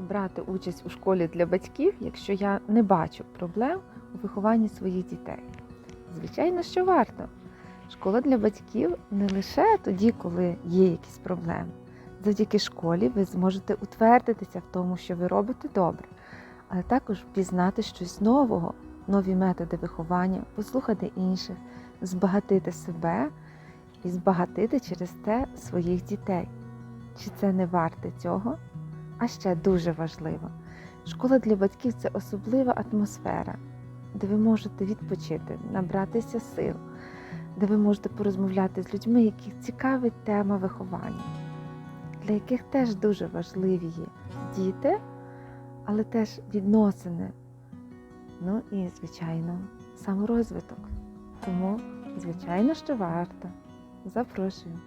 брати участь у школі для батьків, якщо я не бачу проблем у вихованні своїх дітей? Звичайно, що варто. Школа для батьків не лише тоді, коли є якісь проблеми. Завдяки школі ви зможете утвердитися в тому, що ви робите добре, але також впізнати щось нового, нові методи виховання, послухати інших, збагатити себе і збагатити через те своїх дітей. Чи це не варте цього? А ще дуже важливо, школа для батьків це особлива атмосфера, де ви можете відпочити, набратися сил, де ви можете порозмовляти з людьми, яких цікавить тема виховання, для яких теж дуже важливі є діти, але теж відносини. Ну і, звичайно, саморозвиток. Тому, звичайно, що варто. Запрошую.